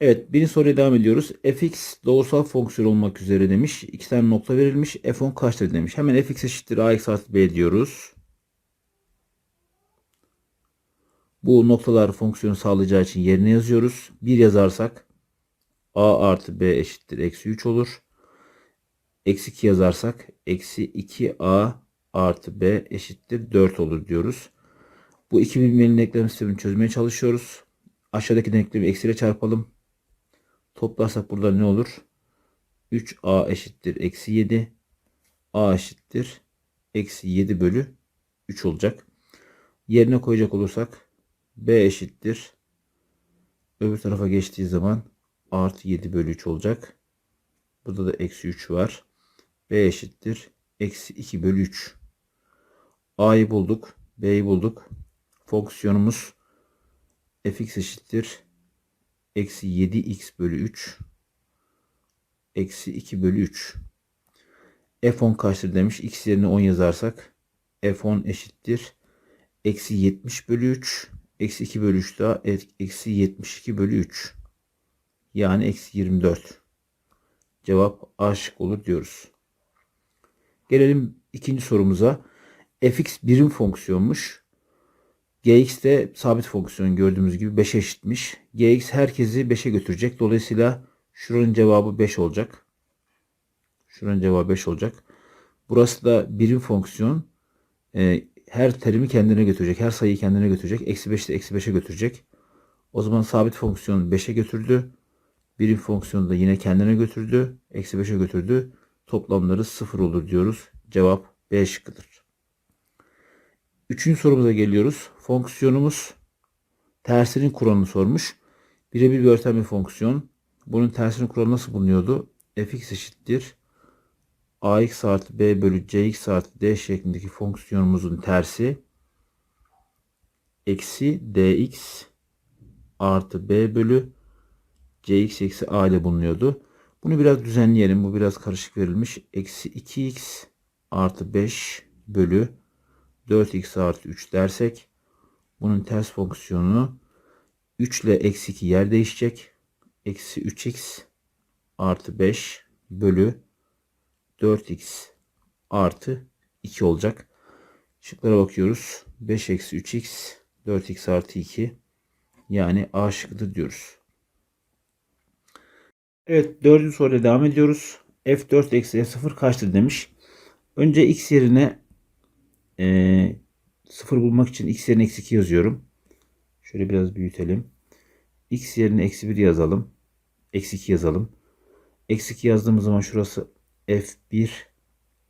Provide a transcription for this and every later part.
Evet birinci soruya devam ediyoruz. fx doğrusal fonksiyon olmak üzere demiş. İki tane nokta verilmiş. f10 kaçtır demiş. Hemen fx eşittir ax artı b diyoruz. Bu noktalar fonksiyonu sağlayacağı için yerine yazıyoruz. 1 yazarsak a artı b eşittir eksi 3 olur. Eksi 2 yazarsak eksi 2a artı b eşittir 4 olur diyoruz. Bu iki bilinmeyenin denklem sistemini çözmeye çalışıyoruz. Aşağıdaki denklemi eksiyle çarpalım. Toplarsak burada ne olur? 3a eşittir eksi 7. a eşittir eksi 7 bölü 3 olacak. Yerine koyacak olursak b eşittir. Öbür tarafa geçtiği zaman artı 7 bölü 3 olacak. Burada da eksi 3 var. b eşittir. Eksi 2 bölü 3. a'yı bulduk. b'yi bulduk. Fonksiyonumuz fx eşittir eksi 7x bölü 3 eksi 2 bölü 3 f10 kaçtır demiş. x yerine 10 yazarsak f10 eşittir eksi 70 bölü 3 eksi 2 bölü 3 daha eksi 72 bölü 3 yani eksi 24 cevap A olur diyoruz. Gelelim ikinci sorumuza. fx birim fonksiyonmuş. Gx de sabit fonksiyon gördüğümüz gibi 5'e eşitmiş. Gx herkesi 5'e götürecek. Dolayısıyla şuranın cevabı 5 olacak. Şuranın cevabı 5 olacak. Burası da birim fonksiyon. Ee, her terimi kendine götürecek. Her sayıyı kendine götürecek. Eksi 5 de eksi 5'e götürecek. O zaman sabit fonksiyon 5'e götürdü. Birim fonksiyonu da yine kendine götürdü. Eksi 5'e götürdü. Toplamları 0 olur diyoruz. Cevap B şıkkıdır. Üçüncü sorumuza geliyoruz. Fonksiyonumuz tersinin kuralını sormuş. Birebir bir bir fonksiyon. Bunun tersinin kuralı nasıl bulunuyordu? fx eşittir. ax artı b bölü cx artı d şeklindeki fonksiyonumuzun tersi eksi dx artı b bölü cx eksi a ile bulunuyordu. Bunu biraz düzenleyelim. Bu biraz karışık verilmiş. Eksi 2x artı 5 bölü 4x artı 3 dersek bunun ters fonksiyonu 3 ile eksi 2 yer değişecek. Eksi 3x artı 5 bölü 4x artı 2 olacak. Şıklara bakıyoruz. 5 eksi 3x 4x artı 2 yani A şıkkıdır diyoruz. Evet dördüncü soruyla devam ediyoruz. F4 eksi F0 kaçtır demiş. Önce x yerine 0 bulmak için x yerine eksi 2 yazıyorum. Şöyle biraz büyütelim. x yerine eksi 1 yazalım. Eksi 2 yazalım. Eksi 2 yazdığımız zaman şurası f1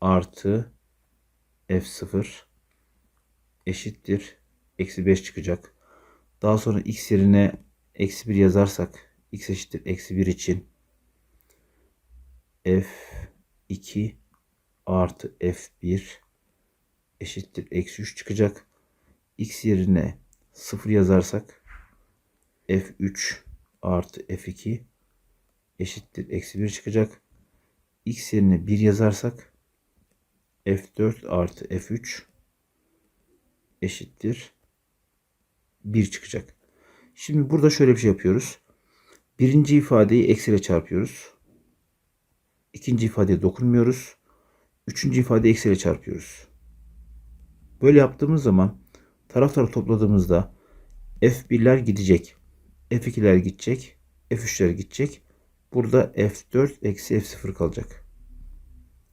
artı f0 eşittir. Eksi 5 çıkacak. Daha sonra x yerine eksi 1 yazarsak x eşittir eksi 1 için f2 artı f1 eşittir eksi 3 çıkacak. X yerine 0 yazarsak f3 artı f2 eşittir eksi 1 çıkacak. x yerine 1 yazarsak f4 artı f3 eşittir 1 çıkacak. Şimdi burada şöyle bir şey yapıyoruz. Birinci ifadeyi eksiyle çarpıyoruz. İkinci ifadeye dokunmuyoruz. Üçüncü ifadeyi eksiyle çarpıyoruz. Böyle yaptığımız zaman tarafları topladığımızda F1'ler gidecek. F2'ler gidecek. F3'ler gidecek. Burada F4 eksi F0 kalacak.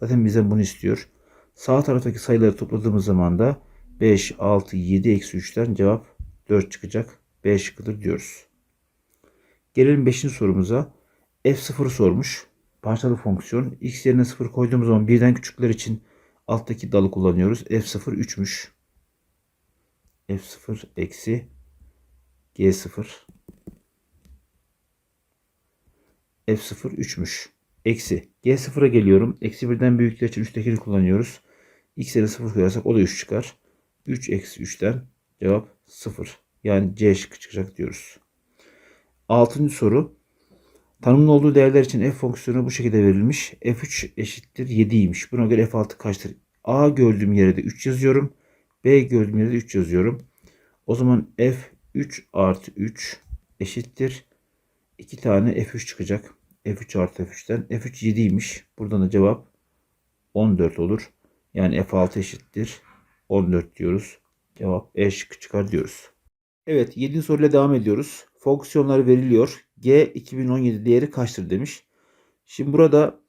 Zaten bizden bunu istiyor. Sağ taraftaki sayıları topladığımız zaman da 5, 6, 7, eksi 3'ten cevap 4 çıkacak. B şıkkıdır diyoruz. Gelelim 5. sorumuza. F0 sormuş. Parçalı fonksiyon. X yerine 0 koyduğumuz zaman birden küçükler için alttaki dalı kullanıyoruz. F0 3'müş. F0 eksi G0 F0 3'müş. Eksi G0'a geliyorum. Eksi 1'den büyükler için üsttekini kullanıyoruz. X yerine 0 koyarsak o da 3 çıkar. 3 eksi 3'ten cevap 0. Yani C şıkkı çıkacak diyoruz. Altıncı soru. Tanımlı olduğu değerler için f fonksiyonu bu şekilde verilmiş. f3 eşittir 7'ymiş. Buna göre f6 kaçtır? A gördüğüm yere de 3 yazıyorum. B gördüğüm yere de 3 yazıyorum. O zaman f3 artı 3 eşittir. 2 tane F3 çıkacak. F3 artı F3'ten. F3 7'ymiş. Buradan da cevap 14 olur. Yani F6 eşittir. 14 diyoruz. Cevap E şıkkı çıkar diyoruz. Evet 7. soruyla devam ediyoruz. Fonksiyonlar veriliyor. G 2017 değeri kaçtır demiş. Şimdi burada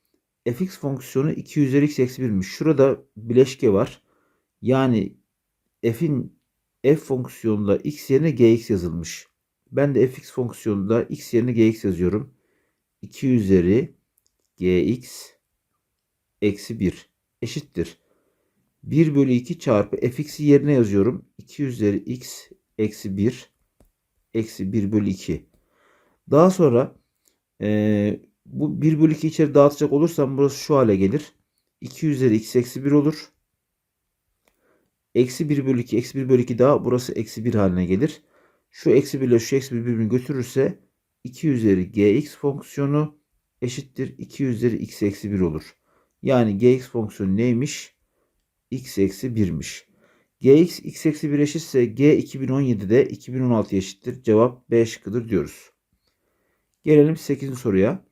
fx fonksiyonu 2 üzeri x eksi 1'miş. Şurada bileşke var. Yani f'in f fonksiyonunda x yerine gx yazılmış. Ben de fx fonksiyonunda x yerine gx yazıyorum. 2 üzeri gx eksi 1 eşittir. 1 bölü 2 çarpı fx'i yerine yazıyorum. 2 üzeri x eksi 1 eksi 1 bölü 2. Daha sonra e, bu 1 bölü 2 içeri dağıtacak olursam burası şu hale gelir. 2 üzeri x eksi 1 olur. Eksi 1 bölü 2 eksi 1 bölü 2 daha burası eksi 1 haline gelir. Şu eksi 1 ile şu eksi 1 birbirini götürürse 2 üzeri gx fonksiyonu eşittir 2 üzeri x eksi 1 olur. Yani gx fonksiyonu neymiş? x eksi 1'miş. gx x eksi 1 eşitse g 2017'de 2016 eşittir. Cevap B şıkkıdır diyoruz. Gelelim 8. soruya.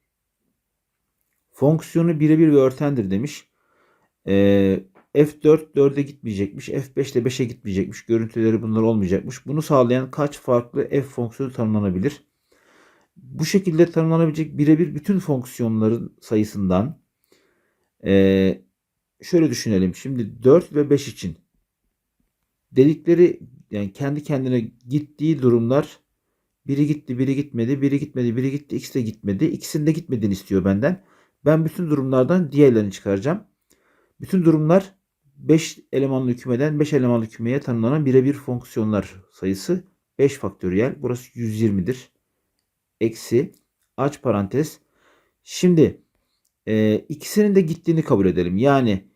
Fonksiyonu birebir ve örtendir demiş. Ee, F4 4'e gitmeyecekmiş. F5 de 5'e gitmeyecekmiş. Görüntüleri bunlar olmayacakmış. Bunu sağlayan kaç farklı f fonksiyonu tanımlanabilir? Bu şekilde tanımlanabilecek birebir bütün fonksiyonların sayısından ee, şöyle düşünelim. Şimdi 4 ve 5 için dedikleri yani kendi kendine gittiği durumlar biri gitti, biri gitmedi, biri gitmedi, biri gitti, x de gitmedi. İkisinin de gitmediğini istiyor benden. Ben bütün durumlardan diğerlerini çıkaracağım. Bütün durumlar 5 elemanlı kümeden 5 elemanlı kümeye tanımlanan birebir fonksiyonlar sayısı 5 faktöriyel. Burası 120'dir. Eksi aç parantez. Şimdi e, ikisinin de gittiğini kabul edelim. Yani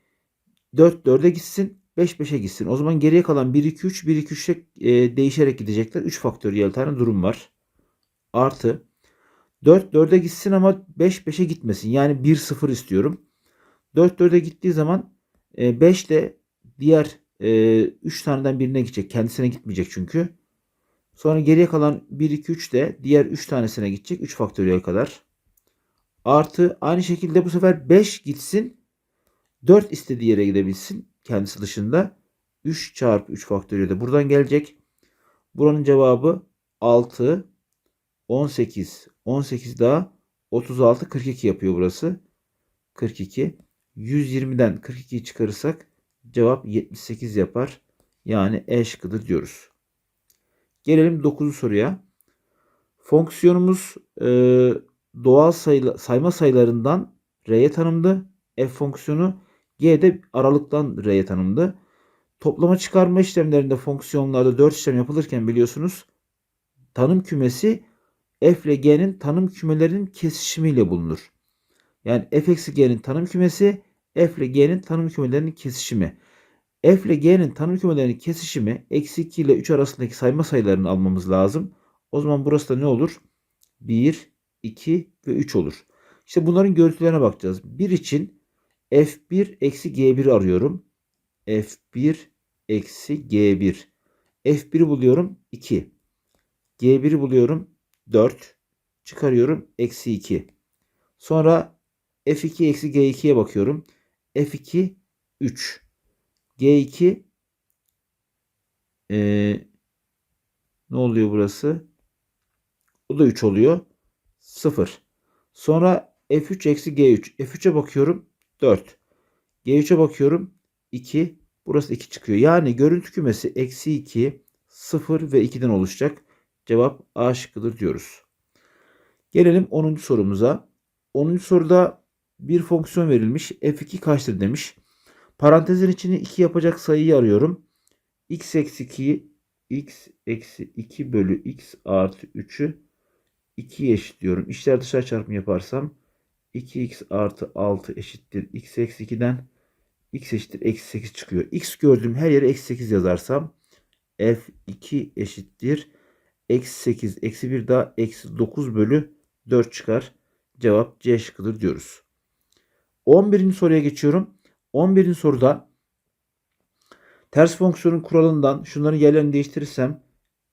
4 4'e gitsin 5 5'e gitsin. O zaman geriye kalan 1 2 3 1 2 3'e e, değişerek gidecekler. 3 faktöriyel tane durum var. Artı 4 4'e gitsin ama 5 5'e gitmesin. Yani 1 0 istiyorum. 4 4'e gittiği zaman 5 de diğer 3 taneden birine gidecek. Kendisine gitmeyecek çünkü. Sonra geriye kalan 1 2 3 de diğer 3 tanesine gidecek. 3 faktöriyel kadar. Artı aynı şekilde bu sefer 5 gitsin. 4 istediği yere gidebilsin. Kendisi dışında. 3 çarpı 3 faktöriyel de buradan gelecek. Buranın cevabı 6, 18, 18 daha 36, 42 yapıyor burası. 42. 120'den 42'yi çıkarırsak cevap 78 yapar. Yani E şıkkıdır diyoruz. Gelelim 9. soruya. Fonksiyonumuz e, doğal sayı, sayma sayılarından R'ye tanımlı. F fonksiyonu G'de aralıktan R'ye tanımlı. Toplama çıkarma işlemlerinde fonksiyonlarda 4 işlem yapılırken biliyorsunuz tanım kümesi F ile G'nin tanım kümelerinin kesişimiyle bulunur. Yani f eksi g'nin tanım kümesi f ile g'nin tanım kümelerinin kesişimi. f ile g'nin tanım kümelerinin kesişimi eksi 2 ile 3 arasındaki sayma sayılarını almamız lazım. O zaman burası da ne olur? 1, 2 ve 3 olur. İşte bunların görüntülerine bakacağız. 1 için f1 eksi g1 arıyorum. f1 eksi g1. f1'i buluyorum 2. g1'i buluyorum 4. Çıkarıyorum eksi 2. Sonra F2 eksi G2'ye bakıyorum. F2 3. G2 ee, ne oluyor burası? O da 3 oluyor. 0. Sonra F3 eksi G3. F3'e bakıyorum. 4. G3'e bakıyorum. 2. Burası 2 çıkıyor. Yani görüntü kümesi eksi 2, 0 ve 2'den oluşacak. Cevap A şıkkıdır diyoruz. Gelelim 10. sorumuza. 10. soruda bir fonksiyon verilmiş. F2 kaçtır demiş. Parantezin içine 2 yapacak sayıyı arıyorum. x eksi 2 x eksi 2 bölü x artı 3'ü 2'ye eşitliyorum. İşler dışarı çarpımı yaparsam 2x artı 6 eşittir x eksi 2'den x eşittir eksi 8 çıkıyor. x gördüğüm her yere eksi 8 yazarsam f2 eşittir eksi 8 eksi 1 daha eksi 9 bölü 4 çıkar. Cevap C şıkkıdır diyoruz. 11. soruya geçiyorum. 11. soruda ters fonksiyonun kuralından şunların yerlerini değiştirirsem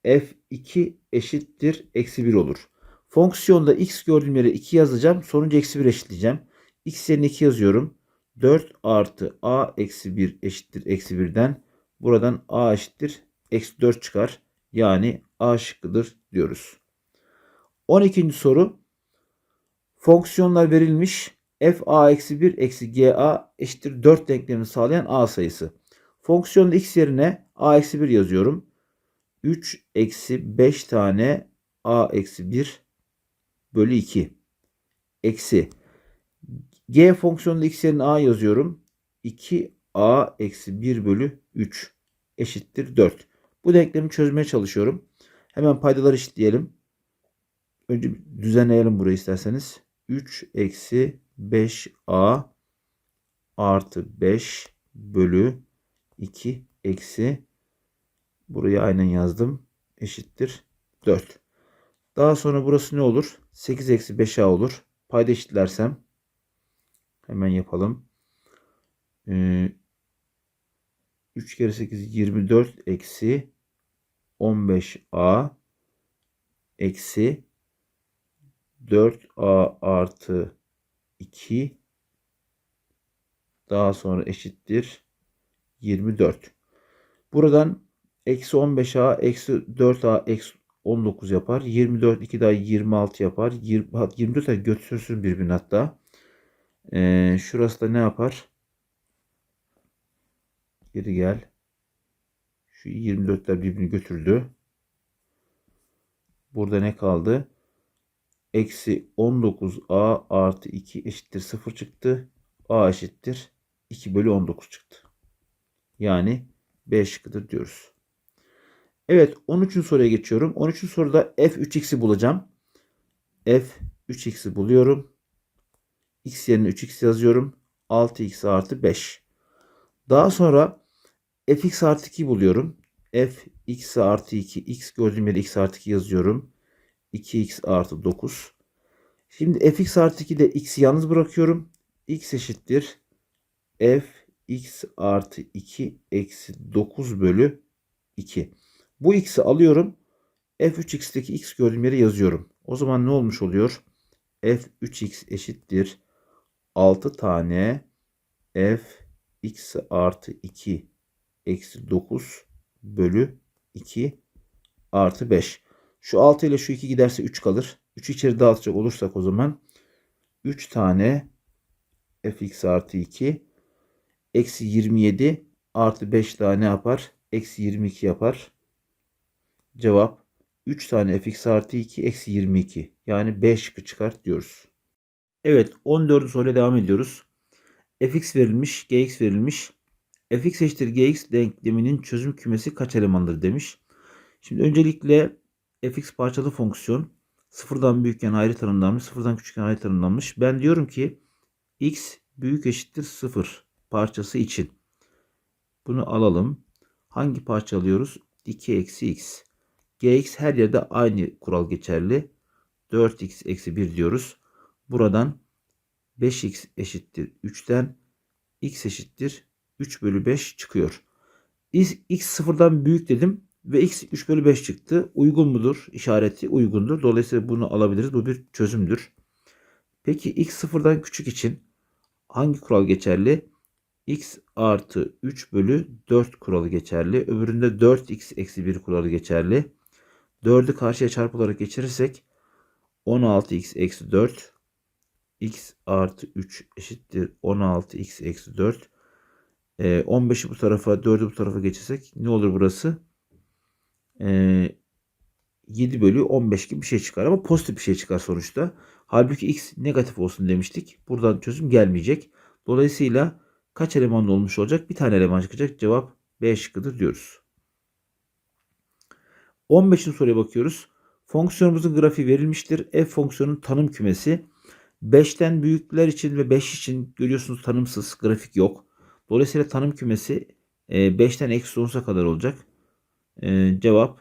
f2 eşittir eksi 1 olur. Fonksiyonda x gördüğüm yere 2 yazacağım. Sonucu eksi 1 eşitleyeceğim. x yerine 2 yazıyorum. 4 artı a eksi 1 eşittir eksi 1'den. Buradan a eşittir eksi 4 çıkar. Yani a şıkkıdır diyoruz. 12. soru. Fonksiyonlar verilmiş. F a eksi 1 eksi g a eşittir 4 denklemini sağlayan a sayısı. Fonksiyonda x yerine a eksi 1 yazıyorum. 3 eksi 5 tane a eksi 1 bölü 2 eksi g fonksiyonunda x yerine a yazıyorum. 2a eksi 1 bölü 3 eşittir 4. Bu denklemi çözmeye çalışıyorum. Hemen paydaları eşitleyelim. Önce düzenleyelim burayı isterseniz. 3 eksi 5a artı 5 bölü 2 eksi burayı aynen yazdım. Eşittir 4. Daha sonra burası ne olur? 8 eksi 5a olur. Payda eşitlersem hemen yapalım. Ee, 3 kere 8 24 eksi 15a eksi 4a artı 2 daha sonra eşittir 24. Buradan eksi 15a eksi 4a eksi 19 yapar. 24 2 daha 26 yapar. 20, 24 da götürsün birbirine hatta. Ee, şurası da ne yapar? Geri gel. Şu 24'ler birbirini götürdü. Burada ne kaldı? Eksi 19a artı 2 eşittir 0 çıktı. a eşittir 2 bölü 19 çıktı. Yani B şıkkıdır diyoruz. Evet 13. soruya geçiyorum. 13. soruda f3x'i bulacağım. f3x'i buluyorum. x yerine 3x yazıyorum. 6x artı 5. Daha sonra fx artı 2 buluyorum. f x artı 2 x gördüğüm yere x artı 2 yazıyorum. 2x artı 9. Şimdi fx artı 2'de x'i yalnız bırakıyorum. x eşittir f x artı 2 eksi 9 bölü 2. Bu x'i alıyorum. f3x'teki x gördüğüm yere yazıyorum. O zaman ne olmuş oluyor? f3x eşittir 6 tane f x artı 2 eksi 9 bölü 2 artı 5. Şu 6 ile şu 2 giderse 3 kalır. 3 içeri dağıtacak olursak o zaman 3 tane fx artı 2 eksi 27 artı 5 daha ne yapar? Eksi 22 yapar. Cevap 3 tane fx artı 2 eksi 22. Yani 5 şıkkı çıkart diyoruz. Evet 14. soruya devam ediyoruz. fx verilmiş, gx verilmiş. fx eşittir gx denkleminin çözüm kümesi kaç elemandır demiş. Şimdi öncelikle fx parçalı fonksiyon sıfırdan büyükken ayrı tanımlanmış, sıfırdan küçükken ayrı tanımlanmış. Ben diyorum ki x büyük eşittir 0 parçası için. Bunu alalım. Hangi parça alıyoruz? 2 eksi x. gx her yerde aynı kural geçerli. 4x eksi 1 diyoruz. Buradan 5x eşittir 3'ten x eşittir 3 bölü 5 çıkıyor. X, x sıfırdan büyük dedim ve x 3 bölü 5 çıktı. Uygun mudur? İşareti uygundur. Dolayısıyla bunu alabiliriz. Bu bir çözümdür. Peki x sıfırdan küçük için hangi kural geçerli? x artı 3 bölü 4 kuralı geçerli. Öbüründe 4x eksi 1 kuralı geçerli. 4'ü karşıya çarpılarak geçirirsek 16x eksi 4 x artı 3 eşittir 16x eksi 4. Ee, 15'i bu tarafa 4'ü bu tarafa geçirsek ne olur burası? Ee, 7 bölü 15 gibi bir şey çıkar ama pozitif bir şey çıkar sonuçta. Halbuki x negatif olsun demiştik. Buradan çözüm gelmeyecek. Dolayısıyla kaç elemanlı olmuş olacak? Bir tane eleman çıkacak. Cevap B şıkkıdır diyoruz. 15. soruya bakıyoruz. Fonksiyonumuzun grafiği verilmiştir. F fonksiyonun tanım kümesi. 5'ten büyükler için ve 5 için görüyorsunuz tanımsız grafik yok. Dolayısıyla tanım kümesi 5'ten eksi sonsuza kadar olacak. E, cevap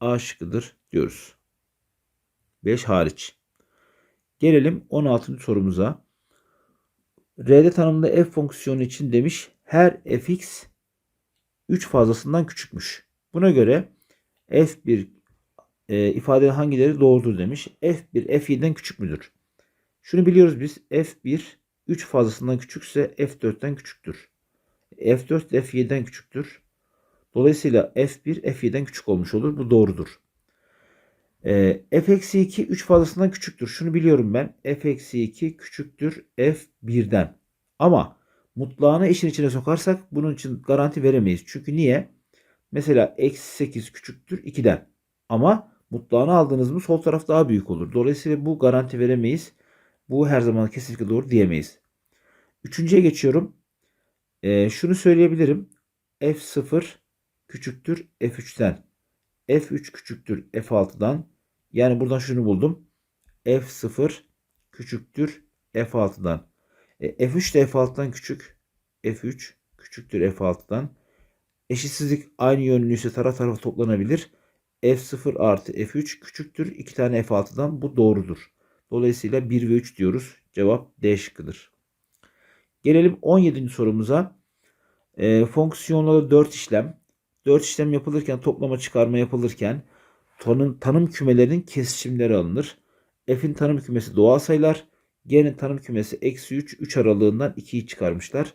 A şıkkıdır diyoruz. 5 hariç. Gelelim 16. sorumuza. R'de tanımda f fonksiyonu için demiş her fx 3 fazlasından küçükmüş. Buna göre f1 e, ifade hangileri doğrudur demiş. F1 F7'den küçük müdür? Şunu biliyoruz biz. F1 3 fazlasından küçükse F4'ten küçüktür. F4 F7'den küçüktür. Dolayısıyla F1 F7'den küçük olmuş olur. Bu doğrudur. E, F-2 3 fazlasından küçüktür. Şunu biliyorum ben. F-2 küçüktür F1'den. Ama mutlağını işin içine sokarsak bunun için garanti veremeyiz. Çünkü niye? Mesela eksi 8 küçüktür 2'den. Ama mutlağını aldığınız mı sol taraf daha büyük olur. Dolayısıyla bu garanti veremeyiz. Bu her zaman kesinlikle doğru diyemeyiz. Üçüncüye geçiyorum. Ee, şunu söyleyebilirim. F0 küçüktür F3'ten. F3 küçüktür F6'dan. Yani buradan şunu buldum. F0 küçüktür F6'dan. E, F3 de F6'dan küçük. F3 küçüktür F6'dan. Eşitsizlik aynı yönlüyse taraf tarafa toplanabilir. F0 artı F3 küçüktür. 2 tane F6'dan bu doğrudur. Dolayısıyla 1 ve 3 diyoruz. Cevap D şıkkıdır. Gelelim 17. sorumuza. E, fonksiyonları 4 işlem. 4 işlem yapılırken toplama çıkarma yapılırken tanım, tanım kümelerinin kesişimleri alınır. F'in tanım kümesi doğal sayılar. G'nin tanım kümesi eksi 3. 3 aralığından 2'yi çıkarmışlar.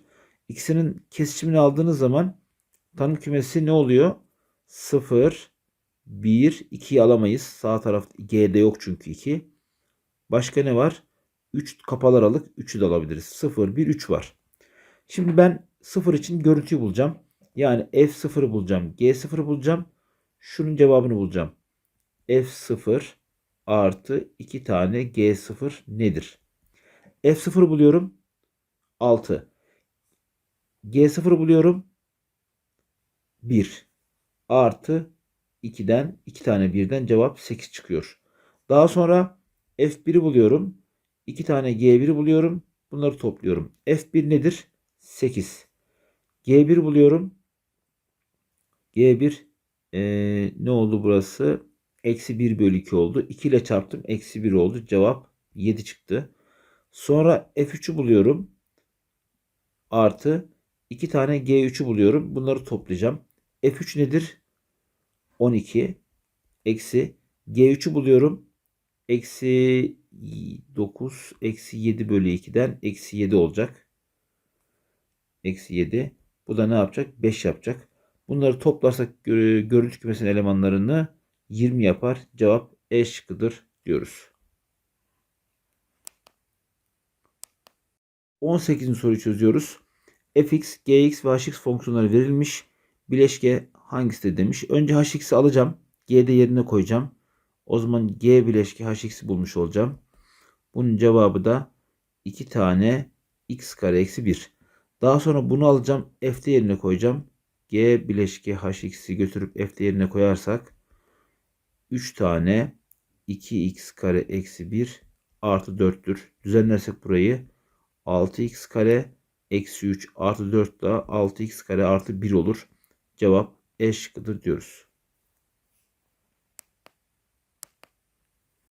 İkisinin kesişimini aldığınız zaman tanım kümesi ne oluyor? 0, 1, 2'yi alamayız. Sağ taraf G'de yok çünkü 2. Başka ne var? 3 kapalı aralık 3'ü de alabiliriz. 0, 1, 3 var. Şimdi ben 0 için görüntüyü bulacağım. Yani F0'ı bulacağım. G0'ı bulacağım. Şunun cevabını bulacağım. F0 artı 2 tane G0 nedir? F0 buluyorum. 6. G0 buluyorum. 1. Artı 2'den 2 tane 1'den cevap 8 çıkıyor. Daha sonra F1'i buluyorum. 2 tane G1'i buluyorum. Bunları topluyorum. F1 nedir? 8. G1 buluyorum. G1 ee, ne oldu burası? Eksi 1 bölü 2 oldu. 2 ile çarptım. Eksi 1 oldu. Cevap 7 çıktı. Sonra F3'ü buluyorum. Artı 2 tane G3'ü buluyorum. Bunları toplayacağım. F3 nedir? 12. Eksi G3'ü buluyorum. Eksi 9. Eksi 7 bölü 2'den eksi 7 olacak. Eksi 7. Bu da ne yapacak? 5 yapacak. Bunları toplarsak görüntü kümesinin elemanlarını 20 yapar. Cevap E şıkkıdır diyoruz. 18. soruyu çözüyoruz. fx, gx ve hx fonksiyonları verilmiş. Bileşke hangisi demiş. Önce hx'i alacağım. g'de yerine koyacağım. O zaman g bileşke hx'i bulmuş olacağım. Bunun cevabı da 2 tane x kare eksi 1. Daha sonra bunu alacağım. f'de yerine koyacağım. G bileşke hx'i götürüp f'de yerine koyarsak 3 tane 2x kare eksi 1 artı 4'tür. Düzenlersek burayı 6x kare eksi 3 artı 4 da 6x kare artı 1 olur. Cevap E şıkkıdır diyoruz.